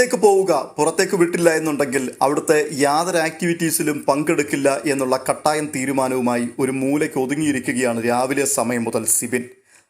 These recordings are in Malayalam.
പുറത്തേക്ക് പോവുക പുറത്തേക്ക് വിട്ടില്ല എന്നുണ്ടെങ്കിൽ അവിടുത്തെ യാതൊരു ആക്ടിവിറ്റീസിലും പങ്കെടുക്കില്ല എന്നുള്ള കട്ടായം തീരുമാനവുമായി ഒരു മൂലയ്ക്ക് ഒതുങ്ങിയിരിക്കുകയാണ് രാവിലെ സമയം മുതൽ സിബിൻ.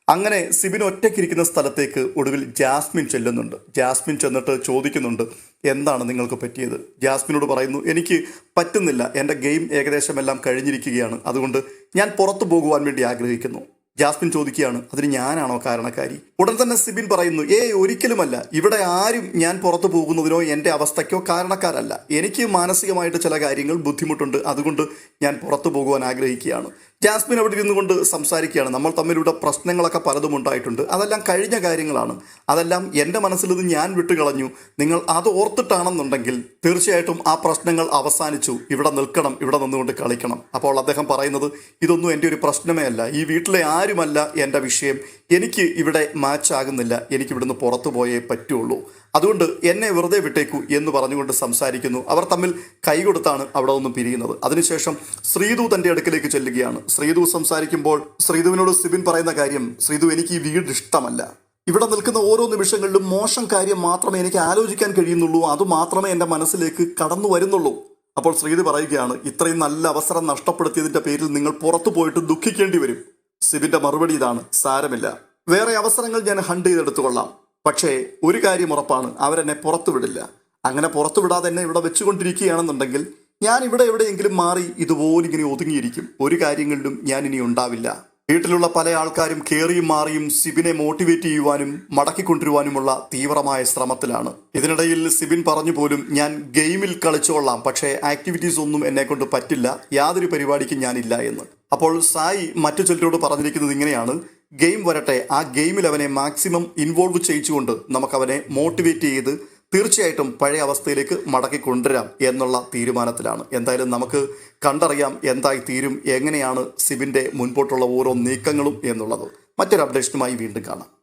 അങ്ങനെ സിബിൻ ഒറ്റയ്ക്കിരിക്കുന്ന സ്ഥലത്തേക്ക് ഒടുവിൽ ജാസ്മിൻ ചെല്ലുന്നുണ്ട്. ജാസ്മിൻ ചെന്നിട്ട് ചോദിക്കുന്നുണ്ട് എന്താണ് നിങ്ങൾക്ക് പറ്റിയത്? ജാസ്മിനോട് പറയുന്നു എനിക്ക് പറ്റുന്നില്ല. എന്റെ ഗെയിം ഏകദേശം എല്ലാം കഴിഞ്ഞിരിക്കുകയാണ്. അതുകൊണ്ട് ഞാൻ പുറത്തു പോകുവാൻ വേണ്ടി ആഗ്രഹിക്കുന്നു. ജാസ്മിൻ ചോദിക്കുകയാണ് അതിന് ഞാനാണോ കാരണക്കാരി? ഉടൻ തന്നെ സിബിൻ പറയുന്നു ഏ ഒരിക്കലുമല്ല. ഇവിടെ ആരും ഞാൻ പുറത്തു പോകുന്നതിനോ എന്റെ അവസ്ഥയ്ക്കോ കാരണക്കാരല്ല. എനിക്ക് മാനസികമായിട്ട് ചില കാര്യങ്ങൾ ബുദ്ധിമുട്ടുണ്ട്. അതുകൊണ്ട് ഞാൻ പുറത്തു പോകുവാൻ ആഗ്രഹിക്കുകയാണ്. ജാസ്മിൻ അവിടെ ഇരുന്നു കൊണ്ട് സംസാരിക്കുകയാണ്. നമ്മൾ തമ്മിലൂടെ പ്രശ്നങ്ങളൊക്കെ പലതും ഉണ്ടായിട്ടുണ്ട്. അതെല്ലാം കഴിഞ്ഞ കാര്യങ്ങളാണ്. അതെല്ലാം എന്റെ മനസ്സിൽ നിന്ന് ഞാൻ വിട്ടുകളഞ്ഞു. നിങ്ങൾ അത് ഓർത്തിട്ടാണെന്നുണ്ടെങ്കിൽ തീർച്ചയായിട്ടും ആ പ്രശ്നങ്ങൾ അവസാനിച്ചു. ഇവിടെ നിൽക്കണം ഇവിടെ നിന്നുകൊണ്ട് കളിക്കണം. അപ്പോൾ അദ്ദേഹം പറയുന്നത് ഇതൊന്നും എന്റെ ഒരു പ്രശ്നമേ അല്ല. ഈ വീട്ടിലെ ആരുമല്ല എന്റെ വിഷയം. എനിക്ക് ഇവിടെ മാച്ച് ആകുന്നില്ല എനിക്ക് ഇവിടുന്ന് പുറത്തു പോയേ പറ്റുള്ളൂ. അതുകൊണ്ട് എന്നെ വെറുതെ വിട്ടേക്കൂ എന്ന് പറഞ്ഞുകൊണ്ട് സംസാരിക്കുന്നു. അവർ തമ്മിൽ കൈകൊടുത്താണ് അവിടെ നിന്നും പിരിയുന്നത്. അതിനുശേഷം ശ്രീതു തന്റെ അടുക്കലേക്ക് ചെല്ലുകയാണ്. ശ്രീതു സംസാരിക്കുമ്പോൾ ശ്രീതുവിനോട് സിബിൻ പറയുന്ന കാര്യം ശ്രീതു എനിക്ക് ഈ വീട് ഇഷ്ടമല്ല. ഇവിടെ നിൽക്കുന്ന ഓരോ നിമിഷങ്ങളിലും മോശം കാര്യം മാത്രമേ എനിക്ക് ആലോചിക്കാൻ കഴിയുന്നുള്ളൂ. അത് മാത്രമേ എന്റെ മനസ്സിലേക്ക് കടന്നു വരുന്നുള്ളൂ. അപ്പോൾ ശ്രീതു പറയുകയാണ് ഇത്രയും നല്ല അവസരം നഷ്ടപ്പെടുത്തിയതിന്റെ പേരിൽ നിങ്ങൾ പുറത്തു പോയിട്ട് ദുഃഖിക്കേണ്ടി വരും. സിബിന്റെ മറുപടി ഇതാണ് സാരമില്ല. വേറെ അവസരങ്ങൾ ഞാൻ ഹണ്ട് ചെയ്തെടുത്തുകൊള്ളാം. പക്ഷേ ഒരു കാര്യം ഉറപ്പാണ് അവരെന്നെ പുറത്തുവിടില്ല. അങ്ങനെ പുറത്തുവിടാതെ എന്നെ ഇവിടെ വെച്ചുകൊണ്ടിരിക്കുകയാണെന്നുണ്ടെങ്കിൽ ഞാൻ ഇവിടെ എവിടെയെങ്കിലും മാറി ഇതുപോലെ ഇങ്ങനെ ഒതുങ്ങിയിരിക്കും. ഒരു കാര്യങ്ങളിലും ഞാൻ ഇനി ഉണ്ടാവില്ല. വീട്ടിലുള്ള പല ആൾക്കാരും കയറിയും മാറിയും സിബിനെ മോട്ടിവേറ്റ് ചെയ്യുവാനും മടക്കിക്കൊണ്ടിരുവാനുമുള്ള തീവ്രമായ ശ്രമത്തിലാണ്. ഇതിനിടയിൽ സിബിൻ പറഞ്ഞു പോലും ഞാൻ ഗെയിമിൽ കളിച്ചോളാം പക്ഷേ ആക്ടിവിറ്റീസ് ഒന്നും എന്നെ കൊണ്ട് പറ്റില്ല. യാതൊരു പരിപാടിക്കും ഞാനില്ല എന്ന്. അപ്പോൾ സായി മറ്റു ചിലരോട് പറഞ്ഞിരിക്കുന്നത് ഇങ്ങനെയാണ്. ഗെയിം വരട്ടെ ആ ഗെയിമിൽ അവനെ മാക്സിമം ഇൻവോൾവ് ചെയ്യിച്ചുകൊണ്ട് നമുക്കവനെ മോട്ടിവേറ്റ് ചെയ്ത് തീർച്ചയായിട്ടും പഴയ അവസ്ഥയിലേക്ക് മടക്കി കൊണ്ടുവരാം എന്നുള്ള തീരുമാനത്തിലാണ്. എന്തായാലും നമുക്ക് കണ്ടറിയാം എന്തായി തീരും എങ്ങനെയാണ് സിബിന്റെ മുൻപോട്ടുള്ള ഓരോ നീക്കങ്ങളും എന്നുള്ളത്. മറ്റൊരു അപ്ഡേഷനുമായി വീണ്ടും കാണാം.